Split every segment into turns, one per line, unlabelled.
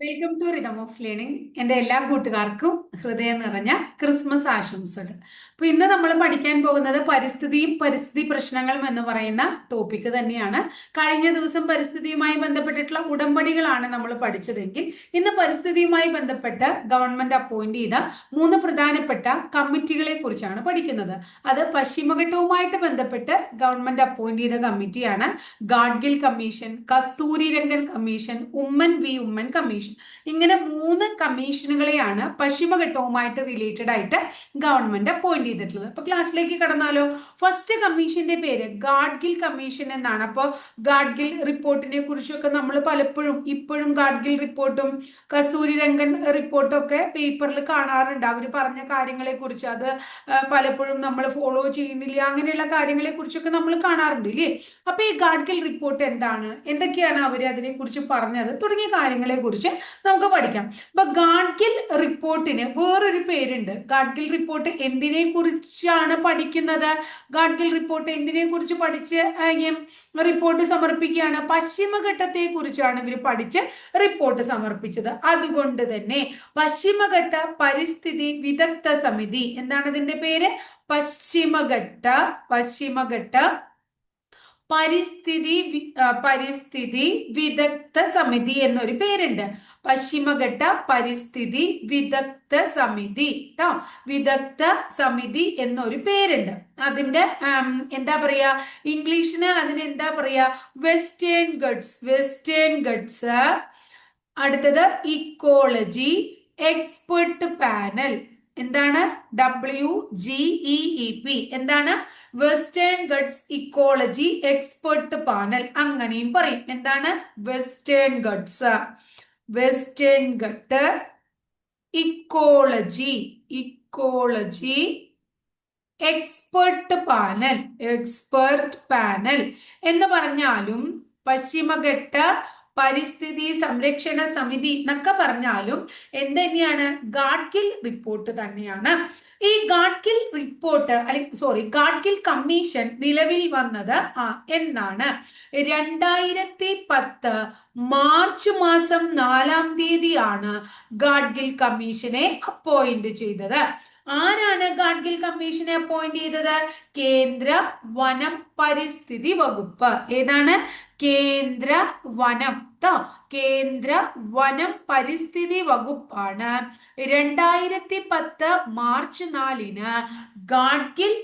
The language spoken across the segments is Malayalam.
Welcome to rhythm of learning എന്റെ എല്ലാ കൂട്ടുകാർക്കും ഹൃദയം നിറഞ്ഞ ക്രിസ്മസ് ആശംസകൾ. അപ്പൊ ഇന്ന് നമ്മൾ പഠിക്കാൻ പോകുന്നത് പരിസ്ഥിതിയും പരിസ്ഥിതി പ്രശ്നങ്ങളും എന്ന് പറയുന്ന ടോപ്പിക് തന്നെയാണ്. കഴിഞ്ഞ ദിവസം പരിസ്ഥിതിയുമായി ബന്ധപ്പെട്ടിട്ടുള്ള ഉടമ്പടികളാണ് നമ്മൾ പഠിച്ചതെങ്കിൽ ഇന്ന് പരിസ്ഥിതിയുമായി ബന്ധപ്പെട്ട് ഗവൺമെന്റ് അപ്പോയിന്റ് ചെയ്ത മൂന്ന് പ്രധാനപ്പെട്ട കമ്മിറ്റികളെ കുറിച്ചാണ് പഠിക്കുന്നത്. അത് പശ്ചിമഘട്ടവുമായിട്ട് ബന്ധപ്പെട്ട് ഗവൺമെന്റ് അപ്പോയിന്റ് ചെയ്ത കമ്മിറ്റിയാണ്. Gadgil commission Kasturi Rangan commission Oommen V Oommen commission. ഇങ്ങനെ മൂന്ന് കമ്മീഷനുകളെയാണ് പശ്ചിമഘട്ടവുമായിട്ട് റിലേറ്റഡ് ആയിട്ട് ഗവൺമെന്റ് അപ്പോയിന്റ് ചെയ്തിട്ടുള്ളത്. അപ്പൊ ക്ലാസ്സിലേക്ക് കടന്നാലോ? ഫസ്റ്റ് കമ്മീഷന്റെ പേര് ഗാഡ്ഗിൽ കമ്മീഷൻ എന്നാണ്. അപ്പോൾ ഗാഡ്ഗിൽ റിപ്പോർട്ടിനെ കുറിച്ചൊക്കെ നമ്മൾ പലപ്പോഴും ഇപ്പോഴും ഗാഡ്ഗിൽ റിപ്പോർട്ടും കസ്തൂരി രംഗൻ റിപ്പോർട്ടും ഒക്കെ പേപ്പറിൽ കാണാറുണ്ട്. അവർ പറഞ്ഞ കാര്യങ്ങളെ കുറിച്ച്. അത് പലപ്പോഴും നമ്മൾ ഫോളോ ചെയ്യുന്നില്ല. അങ്ങനെയുള്ള കാര്യങ്ങളെ കുറിച്ചൊക്കെ നമ്മൾ കാണാറുണ്ട് ഇല്ലേ? അപ്പൊ ഈ ഗാഡ്ഗിൽ റിപ്പോർട്ട് എന്താണ്? എന്തൊക്കെയാണ് അവർ അതിനെ കുറിച്ച് പറഞ്ഞത്? തുടങ്ങിയ കാര്യങ്ങളെ കുറിച്ച് നമുക്ക് പഠിക്കാം. അപ്പൊ ഗാഡ്ഗിൽ റിപ്പോർട്ടിന് വേറൊരു പേരുണ്ട്. ഗാഡ്ഗിൽ റിപ്പോർട്ട് എന്തിനെ കുറിച്ചാണ് പഠിക്കുന്നത്? ഗാഡ്ഗിൽ റിപ്പോർട്ട് എന്തിനെ കുറിച്ച് പഠിച്ച് റിപ്പോർട്ട് സമർപ്പിക്കുകയാണ്? പശ്ചിമഘട്ടത്തെ കുറിച്ചാണ് ഇവർ പഠിച്ച് റിപ്പോർട്ട് സമർപ്പിച്ചത്. അതുകൊണ്ട് തന്നെ പശ്ചിമഘട്ട പരിസ്ഥിതി വിദഗ്ധ സമിതി എന്താണ് ഇതിന്റെ പേര്? പശ്ചിമഘട്ട പശ്ചിമഘട്ട പരിസ്ഥിതി പരിസ്ഥിതി വിദഗ്ധ സമിതി എന്നൊരു പേരുണ്ട്. പശ്ചിമഘട്ട പരിസ്ഥിതി വിദഗ്ധ സമിതി കേട്ടോ വിദഗ്ധ സമിതി എന്നൊരു പേരുണ്ട്. അതിന്റെ എന്താ പറയാ ഇംഗ്ലീഷിന് അതിന് എന്താ പറയാ വെസ്റ്റേൺ ഗഡ്സ് വെസ്റ്റേൺ ഗഡ്സ്. അടുത്തത് ഇക്കോളജി എക്സ്പെർട്ട് പാനൽ. എന്താണ്? ഡബ്ല്യു ജി ഇ പി എന്താണ്? Western Ghats ecology expert panel അങ്ങനെയും പറയും. എന്താണ്? Western Ghats Western Ghat ecology ecology expert panel expert panel എന്ന് പറഞ്ഞാലും പശ്ചിമഘട്ട പരിസ്ഥിതി സംരക്ഷണ സമിതി എന്നൊക്കെ പറഞ്ഞാലും എന്ത് തന്നെയാണ് ഗാഡ്ഗിൽ റിപ്പോർട്ട് തന്നെയാണ്. ഈ ഗാഡ്ഗിൽ റിപ്പോർട്ട് അല്ലെങ്കിൽ സോറി ഗാഡ്ഗിൽ കമ്മീഷൻ നിലവിൽ വന്നത് ആ എന്നാണ്. രണ്ടായിരത്തി പത്ത് മാർച്ച് മാസം നാലാം തീയതിയാണ് ഗാഡ്ഗിൽ കമ്മീഷനെ അപ്പോയിന്റ് ചെയ്തത്. ആരാണ് ഗാഡ്ഗിൽ കമ്മീഷനെ അപ്പോയിന്റ് ചെയ്തത്? കേന്ദ്ര വനം പരിസ്ഥിതി വകുപ്പ്. ഏതാണ്? കേന്ദ്ര വനം. ട്ടോ. കേന്ദ്ര വനം പരിസ്ഥിതി വകുപ്പാണ്. രണ്ടായിരത്തി പത്ത് മാർച്ച് നാലിന് ഗാഡ്ഗിൽ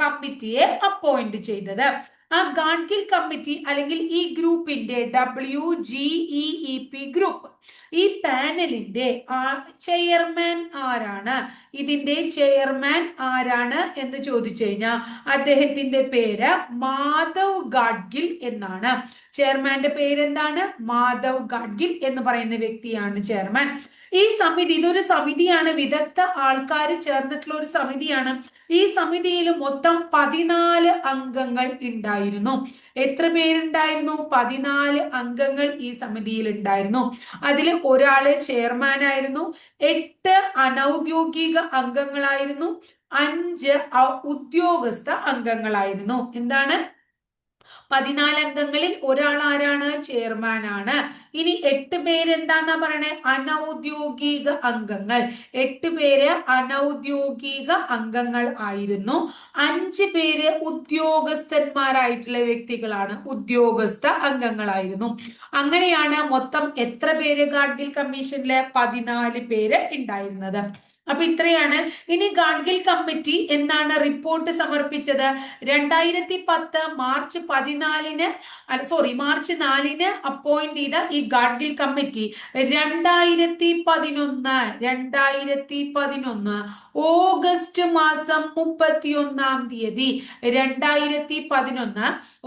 കമ്മിറ്റിയെ അപ്പോയിന്റ് ചെയ്തത്. ആ ഗാഡ്ഗിൽ കമ്മിറ്റി അല്ലെങ്കിൽ ഈ ഗ്രൂപ്പിന്റെ W G E P group ഈ പാനലിന്റെ ചെയർമാൻ ആരാണ്? ഇതിന്റെ ചെയർമാൻ ആരാണ് എന്ന് ചോദിച്ചു കഴിഞ്ഞാൽ അദ്ദേഹത്തിന്റെ പേര് മാധവ് ഗാഡ്ഗിൽ എന്നാണ്. ചെയർമാന്റെ പേരെന്താണ്? മാധവ് ഗാഡ്ഗിൽ എന്ന് പറയുന്ന വ്യക്തിയാണ് ചെയർമാൻ. ഈ സമിതി ഇതൊരു സമിതിയാണ്. വിദഗ്ധ ആൾക്കാർ ചേർന്നിട്ടുള്ള ഒരു സമിതിയാണ്. ഈ സമിതിയിൽ മൊത്തം പതിനാല് അംഗങ്ങൾ ഉണ്ടായിരുന്നു. എത്ര പേരുണ്ടായിരുന്നു? പതിനാല് അംഗങ്ങൾ ഈ സമിതിയിൽ ഉണ്ടായിരുന്നു. അതിൽ ഒരാൾ ചെയർമാൻ ആയിരുന്നു. എട്ട് അനൗദ്യോഗിക അംഗങ്ങളായിരുന്നു. അഞ്ച് ഉദ്യോഗസ്ഥ അംഗങ്ങളായിരുന്നു. എന്താണ്? പതിനാല് അംഗങ്ങളിൽ ഒരാൾ ആരാണ് ചെയർമാൻ ആണ് ഇനി എട്ട് പേര് എന്താന്നാ പറയണേ? അനൗദ്യോഗിക അംഗങ്ങൾ. എട്ട് പേര് അനൗദ്യോഗിക അംഗങ്ങൾ ആയിരുന്നു. അഞ്ച് പേര് ഉദ്യോഗസ്ഥന്മാരായിട്ടുള്ള വ്യക്തികളാണ് ഉദ്യോഗസ്ഥ അംഗങ്ങളായിരുന്നു. അങ്ങനെയാണ് മൊത്തം എത്ര പേര് ഗാഡ്ഗിൽ കമ്മീഷനിലെ? പതിനാല് പേര് ഉണ്ടായിരുന്നത്. അപ്പൊ ഇത്രയാണ്. ഇനി ഗാഡ്ഗിൽ കമ്മിറ്റി എന്നാണ് റിപ്പോർട്ട് സമർപ്പിച്ചത്. രണ്ടായിരത്തി പത്ത് മാർച്ച് പതിനാലിന് സോറി മാർച്ച് നാലിന് അപ്പോയിന്റ് ചെയ്ത ഈ ഗാഡ്ഗിൽ കമ്മിറ്റി. രണ്ടായിരത്തി പതിനൊന്ന് രണ്ടായിരത്തി പതിനൊന്ന് ഓഗസ്റ്റ് മാസം മുപ്പത്തി ഒന്നാം തീയതി. രണ്ടായിരത്തി പതിനൊന്ന്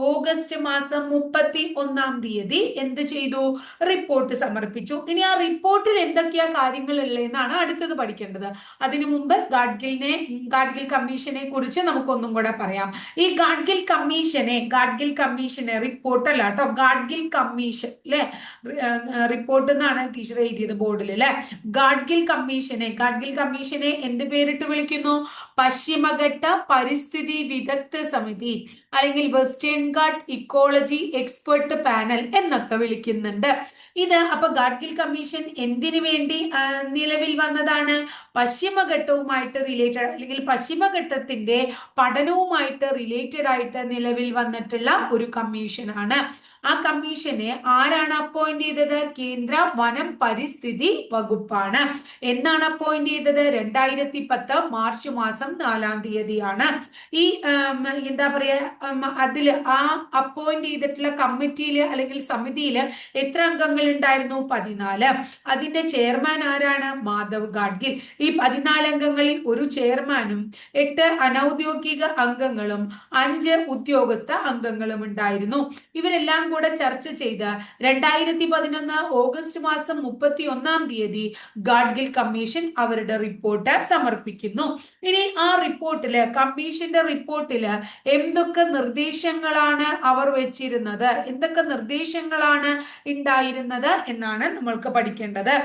ഓഗസ്റ്റ് മാസം മുപ്പത്തി ഒന്നാം തീയതി എന്ത് ചെയ്തു? റിപ്പോർട്ട് സമർപ്പിച്ചു. ഇനി ആ റിപ്പോർട്ടിൽ എന്തൊക്കെയാ കാര്യങ്ങൾ ഉള്ളതെന്നാണ് അടുത്തത് പഠിക്കേണ്ടത്. അതിനു മുമ്പ് ഗാഡ്ഗിലിനെ ഗാഡ്ഗിൽ കമ്മീഷനെ കുറിച്ച് നമുക്കൊന്നും കൂടെ പറയാം. ഈ ഗാഡ്ഗിൽ കമ്മീഷനെ ഗാഡ്ഗിൽ കമ്മീഷനെ റിപ്പോർട്ട് അല്ല കേട്ടോ. ഗാഡ്ഗിൽ കമ്മീഷൻ അല്ലെ റിപ്പോർട്ട് എന്നാണ് ടീച്ചർ എഴുതിയത് ബോർഡിൽ അല്ലെ ഗാഡ്ഗിൽ കമ്മീഷനെ ഗാഡ്ഗിൽ കമ്മീഷനെ എന്ത് പേരിട്ട് വിളിക്കുന്നു? പശ്ചിമഘട്ട പരിസ്ഥിതി വിദഗ്ധ സമിതി അല്ലെങ്കിൽ Western Ghat ecology expert panel എന്നൊക്കെ വിളിക്കുന്നുണ്ട്. ഇത് അപ്പൊ ഗാഡ്ഗിൽ കമ്മീഷൻ എന്തിനു വേണ്ടി നിലവിൽ വന്നതാണ്? പശ്ചിമഘട്ടവുമായിട്ട് റിലേറ്റഡ് അല്ലെങ്കിൽ പശ്ചിമഘട്ടത്തിന്റെ പഠനവുമായിട്ട് റിലേറ്റഡ് ആയിട്ട് നിലവിൽ വന്നിട്ടുള്ള ഒരു കമ്മീഷനാണ് ആ കമ്മീഷനെ ആരാണ് അപ്പോയിന്റ് ചെയ്തത്? കേന്ദ്ര വനം പരിസ്ഥിതി വകുപ്പാണ്. എന്നാണ് അപ്പോയിന്റ് ചെയ്തത്? രണ്ടായിരത്തി പത്ത് മാർച്ച് മാസം നാലാം തീയതിയാണ്. ഈ എന്താ പറയാ അതിൽ ആ അപ്പോയിന്റ് ചെയ്തിട്ടുള്ള കമ്മിറ്റിയിൽ അല്ലെങ്കിൽ സമിതിയിൽ എത്ര അംഗങ്ങൾ ഉണ്ടായിരുന്നു പതിനാല്. അതിന്റെ ചെയർമാൻ ആരാണ്? മാധവ് ഗാഡ്ഗിൽ. ഈ പതിനാല് അംഗങ്ങളിൽ ഒരു ചെയർമാനും എട്ട് അനൌദ്യോഗിക അംഗങ്ങളും അഞ്ച് ഉദ്യോഗസ്ഥ അംഗങ്ങളും ഉണ്ടായിരുന്നു. ഇവരെല്ലാം കൂടെ ചർച്ച ചെയ്ത് രണ്ടായിരത്തി പതിനൊന്ന് ഓഗസ്റ്റ് മാസം മുപ്പത്തി ഒന്നാം തീയതി ഗാഡ്ഗിൽ കമ്മീഷൻ അവരുടെ റിപ്പോർട്ട് സമർപ്പിക്കുന്നു. ഇനി ആ റിപ്പോർട്ടിൽ കമ്മീഷന്റെ റിപ്പോർട്ടിൽ എന്തൊക്കെ നിർദ്ദേശങ്ങളാണ് അവർ വെച്ചിരുന്നത്? എന്തൊക്കെ നിർദ്ദേശങ്ങളാണ് ഉണ്ടായിരുന്നത്? എന്നാണ് നമ്മൾക്ക് പഠിക്കേണ്ടത്.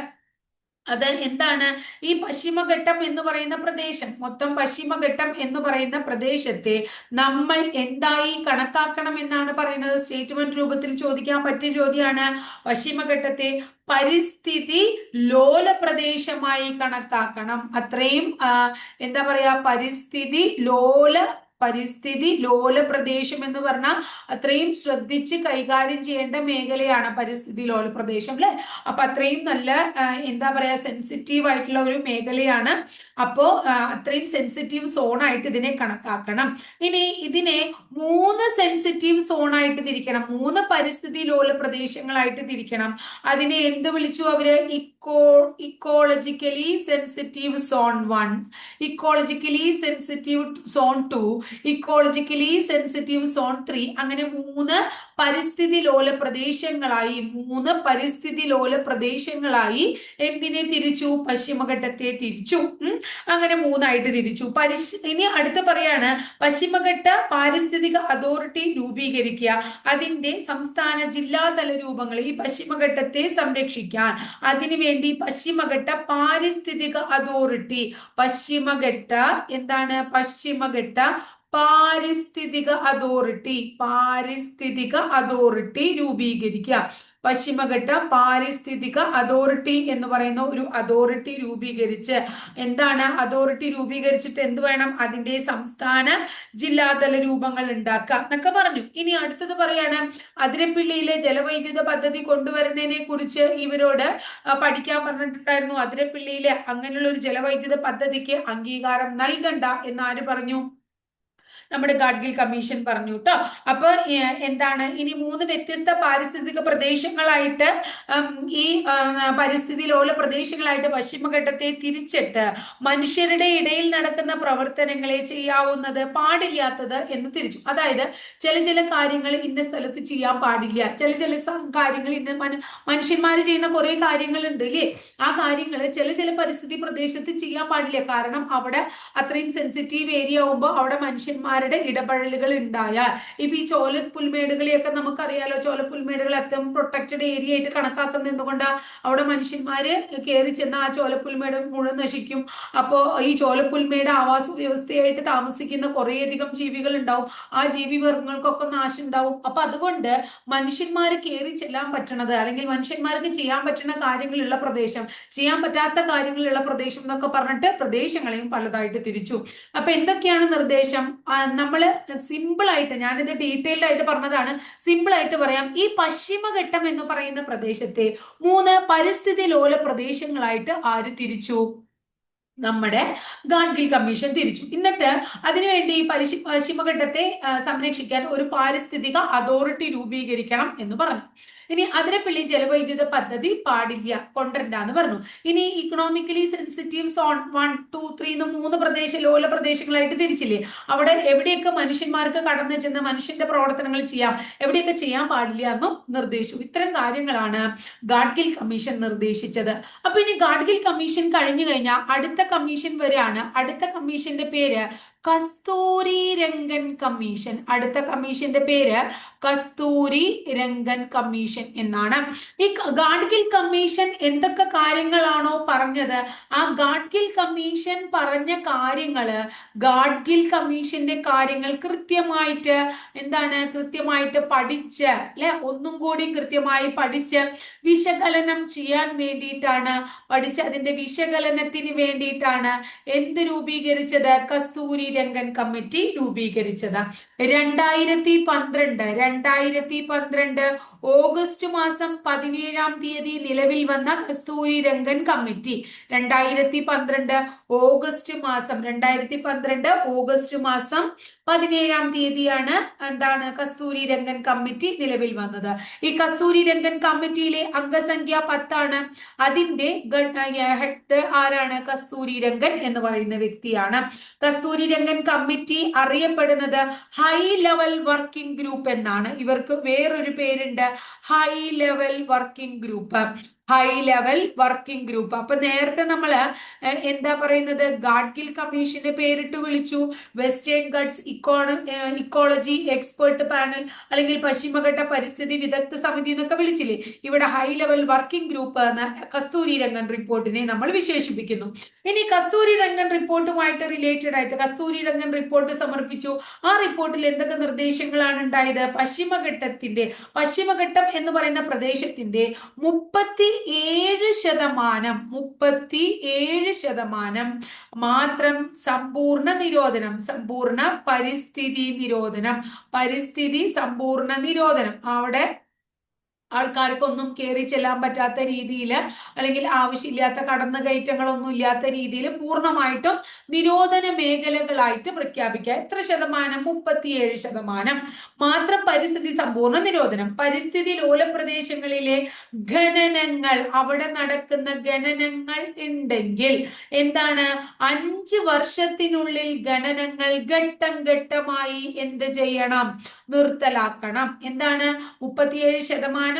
അത് എന്താണ്? ഈ പശ്ചിമഘട്ടം എന്ന് പറയുന്ന പ്രദേശം മൊത്തം പശ്ചിമഘട്ടം എന്ന് പറയുന്ന പ്രദേശത്തെ നമ്മൾ എന്തായി കണക്കാക്കണം എന്നാണ് പറയുന്നത്? സ്റ്റേറ്റ്മെന്റ് രൂപത്തിൽ ചോദിക്കാൻ പറ്റിയ ചോദ്യമാണ്. പശ്ചിമഘട്ടത്തെ പരിസ്ഥിതി ലോല പ്രദേശമായി കണക്കാക്കണം. അത്രയും എന്താ പറയാ പരിസ്ഥിതി ലോല പരിസ്ഥിതി ലോല പ്രദേശം എന്ന് പറഞ്ഞാൽ അത്രയും ശ്രദ്ധിച്ച് കൈകാര്യം ചെയ്യേണ്ട മേഖലയാണ് പരിസ്ഥിതി ലോല പ്രദേശം അല്ലെ? അപ്പൊ അത്രയും നല്ല എന്താ പറയാ സെൻസിറ്റീവ് ആയിട്ടുള്ള ഒരു മേഖലയാണ്. അപ്പോ അത്രയും സെൻസിറ്റീവ് സോൺ ആയിട്ട് ഇതിനെ കണക്കാക്കണം. ഇനി ഇതിനെ മൂന്ന് സെൻസിറ്റീവ് സോൺ ആയിട്ട് തിരിക്കണം. മൂന്ന് പരിസ്ഥിതി ലോല പ്രദേശങ്ങളായിട്ട് തിരിക്കണം. അതിനെ എന്ത് വിളിച്ചു അവർ? Eco ecologically sensitive zone one ecologically sensitive zone two ecologically sensitive zone three അങ്ങനെ മൂന്ന് പരിസ്ഥിതി ലോല പ്രദേശങ്ങളായി മൂന്ന് പരിസ്ഥിതി ലോല പ്രദേശങ്ങളായി എന്തിനെ തിരിച്ചു? പശ്ചിമഘട്ടത്തെ തിരിച്ചു. അങ്ങനെ മൂന്നായിട്ട് തിരിച്ചു. പരിശ് ഇനി അടുത്ത പറയാണ് പശ്ചിമഘട്ട പാരിസ്ഥിതിക അതോറിറ്റി രൂപീകരിക്കുക. അതിന്റെ സംസ്ഥാന ജില്ലാതല രൂപങ്ങൾ ഈ പശ്ചിമഘട്ടത്തെ സംരക്ഷിക്കാൻ. അതിനുവേണ്ടി പശ്ചിമഘട്ട പാരിസ്ഥിതിക അതോറിറ്റി. പശ്ചിമഘട്ട എന്താണ്? പശ്ചിമഘട്ട പാരിസ്ഥിതിക അതോറിറ്റി പാരിസ്ഥിതിക അതോറിറ്റി രൂപീകരിക്കുക. പശ്ചിമഘട്ട പാരിസ്ഥിതിക അതോറിറ്റി എന്ന് പറയുന്ന ഒരു അതോറിറ്റി രൂപീകരിച്ച് എന്താണ്? അതോറിറ്റി രൂപീകരിച്ചിട്ട് എന്ത് വേണം? അതിന്റെ സംസ്ഥാന ജില്ലാതല രൂപങ്ങൾ ഉണ്ടാക്കുക എന്നൊക്കെ പറഞ്ഞു. ഇനി അടുത്തത് പറയാണ് അതിരപ്പിള്ളിയിലെ ജലവൈദ്യുത പദ്ധതി കൊണ്ടുവരുന്നതിനെ കുറിച്ച് ഇവരോട് പഠിക്കാൻ പറഞ്ഞിട്ടുണ്ടായിരുന്നു. അതിരപ്പിള്ളിയിലെ അങ്ങനെയുള്ള ഒരു ജലവൈദ്യുത പദ്ധതിക്ക് അംഗീകാരം നൽകണ്ട എന്ന് ആര് പറഞ്ഞു? നമ്മുടെ ഗാഡ്ഗിൽ കമ്മീഷൻ പറഞ്ഞു കേട്ടോ അപ്പൊ എന്താണ് ഇനി മൂന്ന് വ്യത്യസ്ത പാരിസ്ഥിതിക പ്രദേശങ്ങളായിട്ട് ഈ പരിസ്ഥിതി ലോല പ്രദേശങ്ങളായിട്ട് പശ്ചിമഘട്ടത്തെ തിരിച്ചിട്ട് മനുഷ്യരുടെ ഇടയിൽ നടക്കുന്ന പ്രവർത്തനങ്ങളെ ചെയ്യാവുന്നത് പാടില്ലാത്തത് എന്ന് തിരിച്ചു. അതായത് ചില ചില കാര്യങ്ങൾ ഇന്ന സ്ഥലത്ത് ചെയ്യാൻ പാടില്ല. ചില ചില കാര്യങ്ങൾ ഇന്ന മനുഷ്യന്മാർ ചെയ്യുന്ന കുറെ കാര്യങ്ങളുണ്ട് അല്ലേ ആ കാര്യങ്ങൾ ചില ചില പരിസ്ഥിതി പ്രദേശത്ത് ചെയ്യാൻ പാടില്ല. കാരണം അവിടെ അത്രയും സെൻസിറ്റീവ് ഏരിയ ആവുമ്പോൾ അവിടെ മനുഷ്യന്മാർ മനുഷ്യന്മാരുടെ ഇടപെടലുകൾ ഉണ്ടായാൽ. ഇപ്പൊ ഈ ചോല പുൽമേടുകളെയൊക്കെ നമുക്കറിയാലോ ചോല പുൽമേടുകൾ അത്യം പ്രൊട്ടക്റ്റഡ് ഏരിയ ആയിട്ട് കണക്കാക്കുന്നത് എന്തുകൊണ്ട്? അവിടെ മനുഷ്യന്മാര് കയറി ചെന്ന് ആ ചോലപ്പുൽമേട് മുഴുവൻ നശിക്കും. അപ്പോ ഈ ചോലപ്പുൽമേട് ആവാസ വ്യവസ്ഥയായിട്ട് താമസിക്കുന്ന കുറേയധികം ജീവികൾ ഉണ്ടാവും. ആ ജീവി വർഗങ്ങൾക്കൊക്കെ നാശം ഉണ്ടാവും. അപ്പൊ അതുകൊണ്ട് മനുഷ്യന്മാർ കയറി ചെല്ലാൻ പറ്റണത് അല്ലെങ്കിൽ മനുഷ്യന്മാർക്ക് ചെയ്യാൻ പറ്റുന്ന കാര്യങ്ങളുള്ള പ്രദേശം ചെയ്യാൻ പറ്റാത്ത കാര്യങ്ങളുള്ള പ്രദേശം എന്നൊക്കെ പറഞ്ഞിട്ട് പ്രദേശങ്ങളെയും പലതായിട്ട് തിരിച്ചു. അപ്പൊ എന്തൊക്കെയാണ് നിർദ്ദേശം? നമ്മൾ സിമ്പിൾ ആയിട്ട് ഞാനിത് ഡീറ്റെയിൽഡ് ആയിട്ട് പറഞ്ഞതാണ്. സിമ്പിൾ ആയിട്ട് പറയാം. ഈ പശ്ചിമഘട്ടം എന്ന് പറയുന്ന പ്രദേശത്തെ മൂന്ന് പരിസ്ഥിതി ലോല പ്രദേശങ്ങളായിട്ട് ആര് തിരിച്ചു? നമ്മുടെ ഗാഡ്ഗിൽ കമ്മീഷൻ തിരിച്ചു. എന്നിട്ട് അതിനുവേണ്ടി പരിശി പശ്ചിമഘട്ടത്തെ സംരക്ഷിക്കാൻ ഒരു പാരിസ്ഥിതിക അതോറിറ്റി രൂപീകരിക്കണം എന്ന് പറഞ്ഞു. ഇനി അതിരപ്പള്ളി ജലവൈദ്യുത പദ്ധതി പാടില്ല കൊണ്ടുവരണ്ടെന്ന് പറഞ്ഞു. ഇനി economically sensitive zone one two three എന്ന് മൂന്ന് പ്രദേശ ലോല പ്രദേശങ്ങളായിട്ട് തിരിച്ചില്ലേ? അവിടെ എവിടെയൊക്കെ മനുഷ്യന്മാർക്ക് കടന്നു ചെന്ന് മനുഷ്യന്റെ പ്രവർത്തനങ്ങൾ ചെയ്യാം എവിടെയൊക്കെ ചെയ്യാൻ പാടില്ല എന്നും നിർദ്ദേശിച്ചു. ഇത്തരം കാര്യങ്ങളാണ് ഗാഡ്ഗിൽ കമ്മീഷൻ നിർദ്ദേശിച്ചത്. അപ്പൊ ഇനി ഗാഡ്ഗിൽ കമ്മീഷൻ കഴിഞ്ഞു കഴിഞ്ഞാൽ അടുത്ത കമ്മീഷൻ വരെയാണ്. അടുത്ത കമ്മീഷന്റെ പേര് കസ്തൂരി രംഗൻ കമ്മീഷൻ. അടുത്ത കമ്മീഷന്റെ പേര് കസ്തൂരി രംഗൻ കമ്മീഷൻ എന്നാണ്. ഈ ഗാഡ്ഗിൽ കമ്മീഷൻ എന്തൊക്കെ കാര്യങ്ങളാണോ പറഞ്ഞത്? ആ ഗാഡ്ഗിൽ കമ്മീഷൻ പറഞ്ഞ കാര്യങ്ങൾ ഗാഡ്ഗിൽ കമ്മീഷന്റെ കാര്യങ്ങൾ കൃത്യമായിട്ട് എന്താണ്? കൃത്യമായിട്ട് പഠിച്ച് അല്ലെ? ഒന്നും കൂടി കൃത്യമായി പഠിച്ച് വിശകലനം ചെയ്യാൻ വേണ്ടിയിട്ടാണ് പഠിച്ച് അതിന്റെ വിശകലനത്തിന് വേണ്ടിയിട്ടാണ് എന്ത് രൂപീകരിച്ചത്? കസ്തൂരി രംഗൻ കമ്മിറ്റി രൂപീകരിച്ചത്. രണ്ടായിരത്തി പന്ത്രണ്ട് രണ്ടായിരത്തി പന്ത്രണ്ട് ഓഗസ്റ്റ് മാസം പതിനേഴാം തീയതി നിലവിൽ വന്ന കസ്തൂരി രംഗൻ കമ്മിറ്റി. രണ്ടായിരത്തി പന്ത്രണ്ട് ഓഗസ്റ്റ് മാസം രണ്ടായിരത്തി പന്ത്രണ്ട് ഓഗസ്റ്റ് മാസം പതിനേഴാം തീയതിയാണ് എന്താണ് കസ്തൂരി രംഗൻ കമ്മിറ്റി നിലവിൽ വന്നത്. ഈ കസ്തൂരി രംഗൻ കമ്മിറ്റിയിലെ അംഗസംഖ്യ പത്താണ്. അതിന്റെ ഹെഡ് ആരാണ് കസ്തൂരി രംഗൻ എന്ന് പറയുന്ന വ്യക്തിയാണ്. കസ്തൂരി രംഗൻ കമ്മിറ്റി അറിയപ്പെടുന്നത് ഹൈ ലെവൽ വർക്കിംഗ് ഗ്രൂപ്പ് എന്നാണ്. ഇവർക്ക് വേറൊരു പേരുണ്ട്. High level working group high level working group അപ്പൊ നേരത്തെ നമ്മൾ എന്താ പറയുന്നത്? ഗാഡ്ഗിൽ കമ്മീഷന്റെ പേരിട്ട് വിളിച്ചു. വെസ്റ്റേൺ ഗഡ്സ് ഇക്കോണ ഇക്കോളജി എക്സ്പേർട്ട് പാനൽ അല്ലെങ്കിൽ പശ്ചിമഘട്ട പരിസ്ഥിതി വിദഗ്ധ സമിതി എന്നൊക്കെ വിളിച്ചില്ലേ? ഇവിടെ ഹൈ ലെവൽ വർക്കിംഗ് ഗ്രൂപ്പ് എന്ന കസ്തൂരി രംഗൻ റിപ്പോർട്ടിനെ നമ്മൾ വിശേഷിപ്പിക്കുന്നു. ഇനി കസ്തൂരി രംഗൻ റിപ്പോർട്ടുമായിട്ട് റിലേറ്റഡ് ആയിട്ട് കസ്തൂരി രംഗൻ റിപ്പോർട്ട് സമർപ്പിച്ചു. ആ റിപ്പോർട്ടിൽ എന്തൊക്കെ നിർദ്ദേശങ്ങളാണ് ഉണ്ടായത്? പശ്ചിമഘട്ടത്തിന്റെ പശ്ചിമഘട്ടം എന്ന് പറയുന്ന പ്രദേശത്തിന്റെ മുപ്പത്തി ഏഴ് ശതമാനം മുപ്പത്തി ഏഴ് ശതമാനം മാത്രം സമ്പൂർണ നിരോധനം സമ്പൂർണ പരിസ്ഥിതി നിരോധനം പരിസ്ഥിതി സമ്പൂർണ നിരോധനം. അവിടെ ആൾക്കാർക്കൊന്നും കയറി ചെല്ലാൻ പറ്റാത്ത രീതിയിൽ അല്ലെങ്കിൽ ആവശ്യമില്ലാത്ത കടന്നു കയറ്റങ്ങളൊന്നും ഇല്ലാത്ത രീതിയിൽ പൂർണമായിട്ടും നിരോധന മേഖലകളായിട്ട് പ്രഖ്യാപിക്കുക. എത്ര ശതമാനം? മുപ്പത്തിയേഴ് ശതമാനം. മാത്രം പരിസ്ഥിതി സമ്പൂർണ നിരോധനം. പരിസ്ഥിതി ലോല പ്രദേശങ്ങളിലെ ഖനനങ്ങൾ അവിടെ നടക്കുന്ന ഖനനങ്ങൾ ഉണ്ടെങ്കിൽ എന്താണ്? അഞ്ച് വർഷത്തിനുള്ളിൽ ഖനനങ്ങൾ ഘട്ടം ഘട്ടമായി എന്ത് ചെയ്യണം? നിർത്തലാക്കണം. എന്താണ്? മുപ്പത്തിയേഴ് ശതമാനം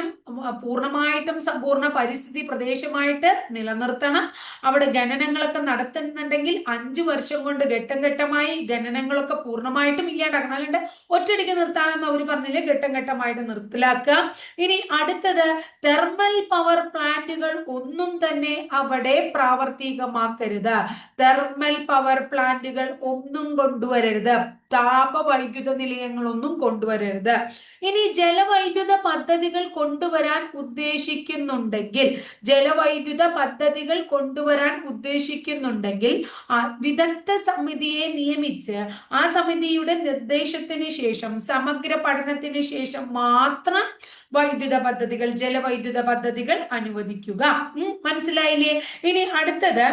പൂർണമായിട്ടും സമ്പൂർണ പരിസ്ഥിതി പ്രദേശമായിട്ട് നിലനിർത്തണം. അവിടെ ഖനനങ്ങളൊക്കെ നടത്തുന്നുണ്ടെങ്കിൽ അഞ്ചു വർഷം കൊണ്ട് ഘട്ടം ഘട്ടമായി ഖനനങ്ങളൊക്കെ പൂർണമായിട്ടും ഇല്ലാണ്ടാക്കണം അല്ലാണ്ട് ഒറ്റയടിക്ക് നിർത്താനെന്ന് അവർ പറഞ്ഞില്ലേ? ഘട്ടം ഘട്ടമായിട്ട് നിർത്തലാക്കുക. ഇനി അടുത്തത് തെർമൽ പവർ പ്ലാന്റുകൾ ഒന്നും തന്നെ അവിടെ പ്രാവർത്തികമാക്കരുത്. തെർമൽ പവർ പ്ലാന്റുകൾ ഒന്നും കൊണ്ടുവരരുത്. താപവൈദ്യുത നിലയങ്ങളൊന്നും കൊണ്ടുവരരുത്. ഇനി ജലവൈദ്യുത പദ്ധതികൾ കൊണ്ടുവരാൻ ഉദ്ദേശിക്കുന്നുണ്ടെങ്കിൽ ജലവൈദ്യുത പദ്ധതികൾ കൊണ്ടുവരാൻ ഉദ്ദേശിക്കുന്നുണ്ടെങ്കിൽ വിദഗ്ധ സമിതിയെ നിയമിച്ച് ആ സമിതിയുടെ നിർദ്ദേശത്തിന് ശേഷം സമഗ്ര പഠനത്തിന് ശേഷം മാത്രം വൈദ്യുത പദ്ധതികൾ ജലവൈദ്യുത പദ്ധതികൾ അനുവദിക്കുക. മനസ്സിലായില്ലേ? ഇനി അടുത്തത്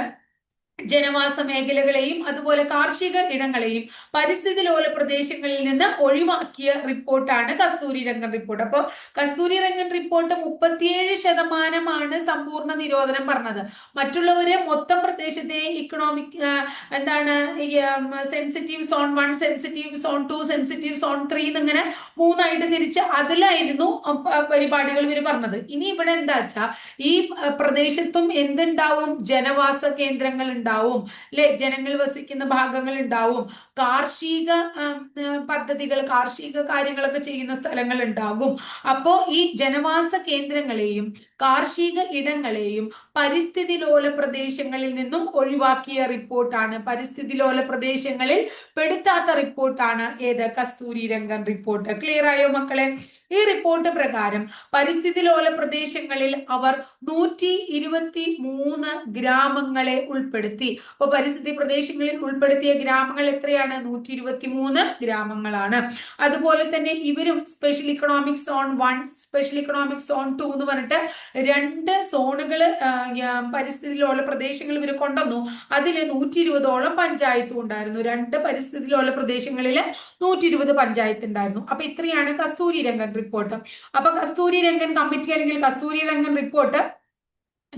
ജനവാസ മേഖലകളെയും അതുപോലെ കാർഷിക ഇടങ്ങളെയും പരിസ്ഥിതി ലോല പ്രദേശങ്ങളിൽ നിന്ന് ഒഴിവാക്കിയ റിപ്പോർട്ടാണ് കസ്തൂരി രംഗൻ റിപ്പോർട്ട്. അപ്പോൾ കസ്തൂരി രംഗൻ റിപ്പോർട്ട് മുപ്പത്തിയേഴ് ശതമാനമാണ് സമ്പൂർണ നിരോധനം പറഞ്ഞത്. മറ്റുള്ളവര് മൊത്തം പ്രദേശത്തെ ഇക്കണോമിക് എന്താണ് sensitive zone one sensitive zone two sensitive zone three എന്നിങ്ങനെ മൂന്നായിട്ട് തിരിച്ച് അതിലായിരുന്നു പരിപാടികൾ ഇവർ പറഞ്ഞത്. ഇനി ഇവിടെ എന്താ ഈ പ്രദേശത്തും എന്തുണ്ടാവും? ജനവാസ കേന്ദ്രങ്ങൾ ഉണ്ടാവും. അല്ലെ ജനങ്ങൾ വസിക്കുന്ന ഭാഗങ്ങൾ ഉണ്ടാവും. കാർഷിക പദ്ധതികൾ കാർഷിക കാര്യങ്ങളൊക്കെ ചെയ്യുന്ന സ്ഥലങ്ങൾ ഉണ്ടാകും. അപ്പോ ഈ ജനവാസ കേന്ദ്രങ്ങളെയും കാർഷിക ഇടങ്ങളെയും പരിസ്ഥിതി ലോല പ്രദേശങ്ങളിൽ നിന്നും ഒഴിവാക്കിയ റിപ്പോർട്ടാണ്. പരിസ്ഥിതി ലോല പ്രദേശങ്ങളിൽ പെടുത്താത്ത റിപ്പോർട്ടാണ് ഏത്? കസ്തൂരി രംഗൻ റിപ്പോർട്ട്. ക്ലിയർ ആയോ മക്കളെ? ഈ റിപ്പോർട്ട് പ്രകാരം പരിസ്ഥിതി ലോല പ്രദേശങ്ങളിൽ അവർ നൂറ്റി ഗ്രാമങ്ങളെ ഉൾപ്പെടുത്തി. അപ്പൊ പരിസ്ഥിതി പ്രദേശങ്ങളിൽ ഉൾപ്പെടുത്തിയ ഗ്രാമങ്ങൾ എത്രയാണ്? നൂറ്റി ഇരുപത്തി മൂന്ന് ഗ്രാമങ്ങളാണ്. അതുപോലെ തന്നെ ഇവരും special economic zone one special economic zone two എന്ന് പറഞ്ഞിട്ട് രണ്ട് സോണുകൾ പരിസ്ഥിതിയിലുള്ള പ്രദേശങ്ങൾ ഇവർ കൊണ്ടുവന്നു. അതിൽ നൂറ്റി ഇരുപതോളം പഞ്ചായത്തും ഉണ്ടായിരുന്നു. രണ്ട് പരിസ്ഥിതിയിലുള്ള പ്രദേശങ്ങളിൽ നൂറ്റി ഇരുപത് പഞ്ചായത്ത് ഉണ്ടായിരുന്നു. അപ്പൊ ഇത്രയാണ് കസ്തൂരി രംഗൻ റിപ്പോർട്ട് അപ്പൊ കസ്തൂരി രംഗൻ കമ്മിറ്റി അല്ലെങ്കിൽ Kasturi Rangan report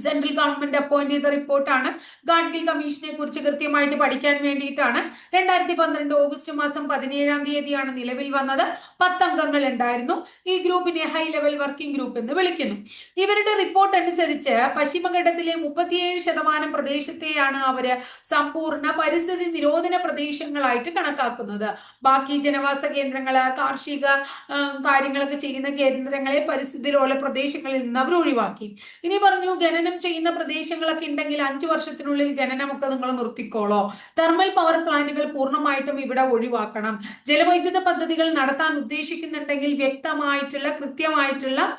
central government appoint ചെയ്ത റിപ്പോർട്ടാണ്. ഗാഡ്ഗിൽ കമ്മീഷനെ കുറിച്ച് കൃത്യമായിട്ട് പഠിക്കാൻ വേണ്ടിയിട്ടാണ്. രണ്ടായിരത്തി പന്ത്രണ്ട് ഓഗസ്റ്റ് മാസം പതിനേഴാം തീയതിയാണ് നിലവിൽ വന്നത്. പത്തംഗങ്ങൾ ഉണ്ടായിരുന്നു. ഈ ഗ്രൂപ്പിനെ ഹൈ ലെവൽ വർക്കിംഗ് ഗ്രൂപ്പ് എന്ന് വിളിക്കുന്നു. ഇവരുടെ റിപ്പോർട്ട് അനുസരിച്ച് പശ്ചിമഘട്ടത്തിലെ മുപ്പത്തിയേഴ് ശതമാനം പ്രദേശത്തെയാണ് അവർ സമ്പൂർണ പരിസ്ഥിതി നിരോധന പ്രദേശങ്ങളായിട്ട് കണക്കാക്കുന്നത്. ബാക്കി ജനവാസ കേന്ദ്രങ്ങൾ കാർഷിക കാര്യങ്ങളൊക്കെ ചെയ്യുന്ന കേന്ദ്രങ്ങളെ പരിസ്ഥിതി പ്രദേശങ്ങളിൽ നിന്ന് അവർ ഒഴിവാക്കി. ഇനി പറഞ്ഞു ഖനനം ചെയ്യുന്ന പ്രദേശങ്ങളൊക്കെ ഉണ്ടെങ്കിൽ അഞ്ചു വർഷത്തിനുള്ളിൽ ഖനനമൊക്കെ നിങ്ങൾ നിർത്തിക്കോളോ. തെർമൽ പവർ പ്ലാന്റുകൾ പൂർണമായിട്ടും ഇവിടെ ഒഴിവാക്കണം. ജലവൈദ്യുത പദ്ധതികൾ നടത്താൻ ഉദ്ദേശിക്കുന്നുണ്ടെങ്കിൽ വ്യക്തമായിട്ടുള്ള കൃത്യമായിട്ടുള്ള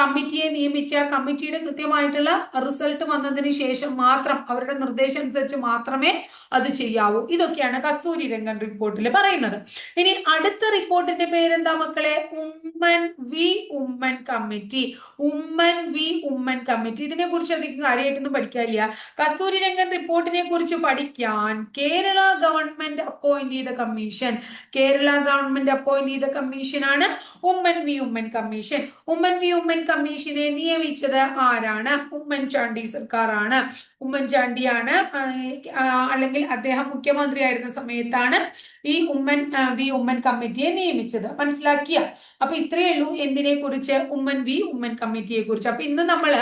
കമ്മിറ്റിയെ നിയമിച്ച കമ്മിറ്റിയുടെ കൃത്യമായിട്ടുള്ള റിസൾട്ട് വന്നതിന് ശേഷം മാത്രം അവരുടെ നിർദ്ദേശം അനുസരിച്ച് മാത്രമേ അത് ചെയ്യാവൂ. ഇതൊക്കെയാണ് കസ്തൂരി രംഗൻ റിപ്പോർട്ടിൽ പറയുന്നത്. ഇനി അടുത്ത റിപ്പോർട്ടിന്റെ പേരെന്താ മക്കളെ? Oommen V Oommen committee. Oommen V Oommen committee. ഇതിനെ കുറിച്ച് അധികം കാര്യമായിട്ടൊന്നും പഠിക്കാനില്ല. കസ്തൂരി രംഗൻ റിപ്പോർട്ടിനെ കുറിച്ച് പഠിക്കാൻ കേരള ഗവൺമെന്റ് അപ്പോയിന്റ് ചെയ്ത കമ്മീഷൻ കേരള ഗവൺമെന്റ് അപ്പോയിന്റ് ചെയ്ത കമ്മീഷനാണ് Oommen V Oommen commission Oommen V Oommen കമ്മീഷനെ നിയമിച്ചത് ആരാണ്? ഉമ്മൻചാണ്ടി സർക്കാരാണ്. ഉമ്മൻചാണ്ടിയാണ് അല്ലെങ്കിൽ അദ്ദേഹം മുഖ്യമന്ത്രിയായിരുന്ന സമയത്താണ് ഈ ഉമ്മൻ വി ഉമ്മൻ കമ്മിറ്റിയെ നിയമിച്ചത്. മനസ്സിലാക്കിയ? അപ്പൊ ഇത്രയേ ഉള്ളൂ എന്തിനെ കുറിച്ച് ഉമ്മൻ വി ഉമ്മൻ കമ്മിറ്റിയെ കുറിച്ച്. അപ്പൊ ഇന്ന് നമ്മൾ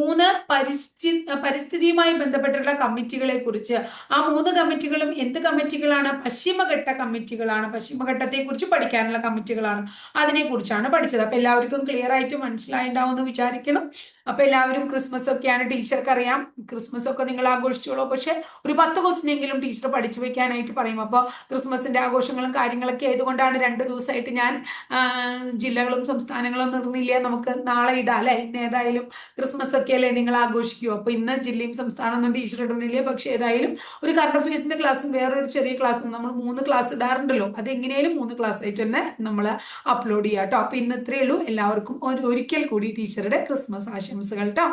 മൂന്ന് പരിസ്ഥി പരിസ്ഥിതിയുമായി ബന്ധപ്പെട്ടിട്ടുള്ള കമ്മിറ്റികളെ കുറിച്ച്. ആ മൂന്ന് കമ്മിറ്റികളും എന്ത് കമ്മിറ്റികളാണ്? പശ്ചിമഘട്ട കമ്മിറ്റികളാണ്. പശ്ചിമഘട്ടത്തെ കുറിച്ച് പഠിക്കാനുള്ള കമ്മിറ്റികളാണ്. അതിനെ കുറിച്ചാണ് പഠിച്ചത്. അപ്പൊ എല്ലാവർക്കും ക്ലിയർ ആയിട്ട് മനസ്സിലായിണ്ടാവും എന്ന് വിചാരിക്കണം. അപ്പൊ എല്ലാവരും ക്രിസ്മസ് ഒക്കെയാണ് ടീച്ചർക്ക് അറിയാം ക്രിസ്മസ് ഒക്കെ നിങ്ങൾ ആഘോഷിച്ചോളൂ. പക്ഷെ ഒരു പത്ത് ക്വസ്റ്റ്യൻ എങ്കിലും ടീച്ചർ പഠിച്ചു വെക്കാനായിട്ട് പറയും. അപ്പോൾ ക്രിസ്മസിന്റെ ആഘോഷങ്ങളും കാര്യങ്ങളൊക്കെ ആയതുകൊണ്ടാണ് രണ്ട് ദിവസമായിട്ട് ഞാൻ ജില്ലകളും സംസ്ഥാനങ്ങളും നിർന്നില്ല. നമുക്ക് നാളെ ഇടാം അല്ലെ? ഇന്ന് ഏതായാലും ക്രിസ്മസ് ഒക്കെ അല്ലേ നിങ്ങൾ ആഘോഷിക്കുമോ അപ്പൊ ഇന്ന് ജില്ലയും സംസ്ഥാനം ടീച്ചർ ഇടുന്നില്ല പക്ഷെ ഏതായാലും ഒരു കറണ്ട് അഫയേഴ്സിന്റെ ക്ലാസ്സും ഒരു ചെറിയ ക്ലാസ്സും നമ്മൾ മൂന്ന് ക്ലാസ് ഇടാറുണ്ടല്ലോ. അത് എങ്ങനെയാലും മൂന്ന് ക്ലാസ് ആയിട്ട് തന്നെ നമ്മൾ അപ്ലോഡ് ചെയ്യാം കേട്ടോ അപ്പൊ ഇന്ന് ഇത്രയേ ഉള്ളൂ. എല്ലാവർക്കും ഒരിക്കൽ കൂടി ടീച്ചറുടെ ക്രിസ്മസ് ആശംസകൾ കേട്ടോ